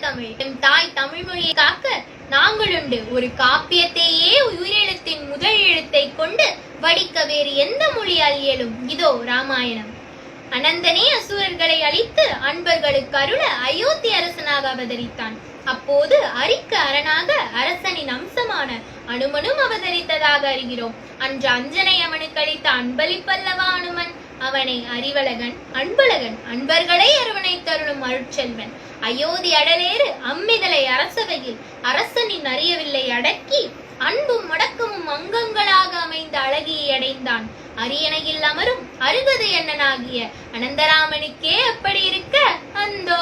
தமிழ். என் தாய் தமிழ் மொழியை காக்க நாங்களுண்டு. ஒரு காப்பியத்தையே உயிரெழுத்தின் முதல் எழுத்தை கொண்டு வடிக்க வேறு எந்த மொழியால் இயலும்? இதோ ராமாயணம். அனந்தனே அசுரர்களை அழித்து அன்பர்களுக்கு அருள அயோத்தி அரசனாக அவதரித்தான். அப்போது அரிக்கு அரணாக அரசனின் அம்சமான அனுமனும் அவதரித்ததாக அறிகிறோம். அன்று அஞ்சனை அவனுக்கு அளித்த அன்பளிப்பல்லவா அனுமன். அவனை அறிவழகன் அன்பழகன் அன்பர்களை அரவணை தருளும் அருட்செல்வன். அயோத்தி அடலேறு அம்மிதலை அரசவையில் அரசனின் அறியவில்லை அடக்கி அன்பும் மடக்கமும் அங்கங்களாக அமைந்த அழகியை அடைந்தான். அரியணையில் அமரும் அருகது என்னனாகிய அனந்தராமனுக்கே அப்படி இருக்க? அந்தோ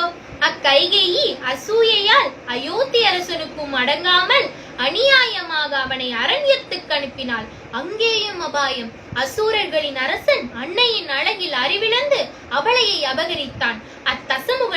அக்கைகேயி அசூயையால் அயோத்தி அரசனுக்கும் அடங்காமல் அநியாயமாக அவனை அரண்யத்துக்கு அனுப்பினாள். அங்கேயும் அபாயம். அசூரர்களின் அரசன் அன்னையின் அழகில் அறிவிழந்து அவளையை அபகரித்தான்.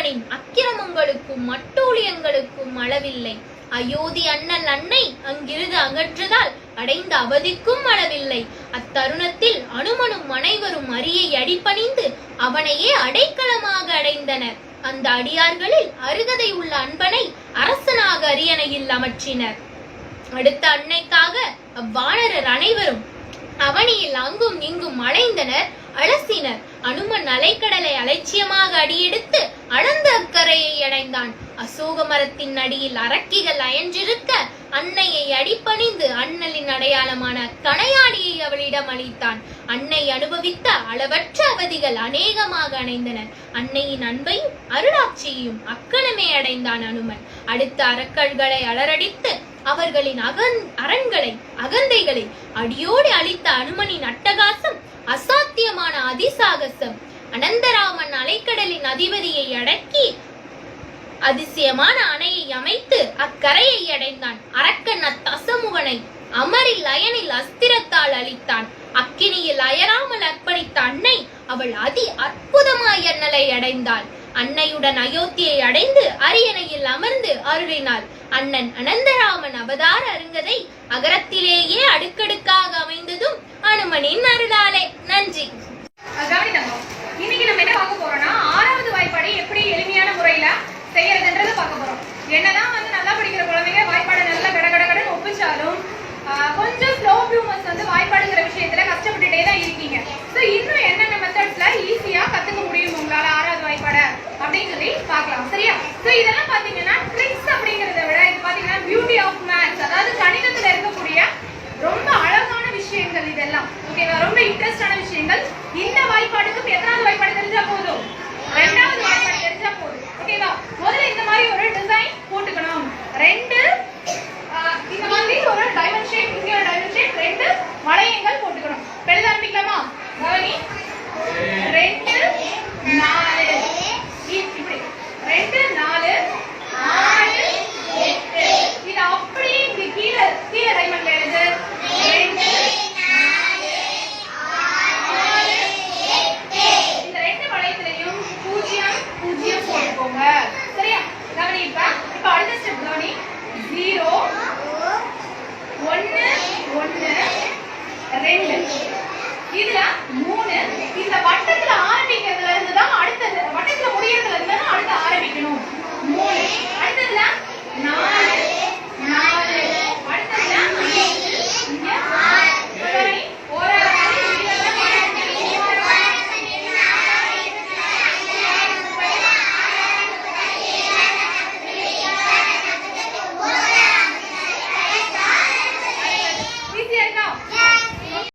அத்தசமுகனின் அக்கிரமங்களுக்கும் மட்டூழியங்களுக்கும் அளவில்லை. அயோத்தி அண்ணல் அன்னை அங்கிருந்து அகற்றதால் அடைந்த அவதிக்கும் அளவில்லை. அத்தருணத்தில் அனுமனும் அனைவரும் அரியை அடிபணிந்து அவனையே அடைக்கலமாக அடைந்தனர். அந்த அடியார்களில் அருகதை உள்ள அன்பனை அரசனாக அரியணையில் அமர்த்தினர். அடுத்த அன்னைக்காக அவ்வாணரர் அனைவரும் அவனியில் அங்கும் இங்கும் அலைந்தனர் அலசினர். அனுமன் அலைக்கடலை அலட்சியமாக அடியெடுத்து அனந்த அக்கரையை அடைந்தான். அசோக மரத்தின் அடியில் அரக்கிகள் அயன்றிருக்க அன்னையை அடிபணிந்து அண்ணலின் அடையாளமான கணையாடியை அவளிடம் அளித்தான். அன்னை அனுபவித்த அளவற்ற அவதிகள் அநேகமாக அணைந்தனர் அன்னையின் அன்பையும் அருளாட்சியையும் அக்கணமே அடைந்தான் அனுமன். அடுத்த அரக்கர்களை அலரடித்து அவர்களின் அகன் அரண்களை அகந்தைகளை அடியோடு அழித்த அனுமனின் அட்டகாசம் அசாத்தியமான அதிசாகசம் அனந்தராமன் அலைக்கடலின் அதிபதியை அடக்கி அதிசயமான அணையை அமைத்து அக்கரையை அடைந்தான். அரக்கன் அத்தசமுகனை அமரில் அயனில் அஸ்திரத்தால் அழித்தான். அக்கினியில் அயராமல் அர்ப்பணித்த அன்னை அவள் அதி அற்புதமாய் அண்ணலை அடைந்தாள். அன்னையுடன் அயோத்தியை அடைந்து அரியணையில் அமர்ந்து அருளினாள். அண்ணன் அனந்தராமன் அவதார அருங்கதை அகரத்திலேயே அடுக்கடுக்காக அமைந்ததும் அனுமனின் அருளாலே. நன்றி. இன்னைக்கு நம்ம என்ன பார்க்க போறோம்னா ஆறாவது வாய்ப்பாடை எப்படி எளிமையான முறையில செய்யறதுன்றது பார்க்க போறோம். என்னதான் வந்து நல்லா படிக்கிற குழந்தைங்க வாய்ப்பாடை நல்லா கட கட கடன்னு ஒப்பிச்சாலும் ஆஹ், கொஞ்சம் ஸ்லோ பியூமர்ஸ் வந்து வாய்ப்பாடுங்கிற விஷயத்துல கஷ்டப்பட்டுட்டே தான் இருக்கீங்க. ஸோ இன்னும் என்னென்ன மெத்தட்ஸ்ல ஈஸியா கத்துக்க முடியும் உங்களால ஆறாவது வாய்ப்பாடை அப்படின்னு சொல்லி பார்க்கலாம். சரியா? ஸோ இதெல்லாம் பாத்தீங்கன்னா ட்ரிக்ஸ் அப்படிங்கறத விட இது பாத்தீங்கன்னா பியூட்டி ஆஃப் மேத்ஸ்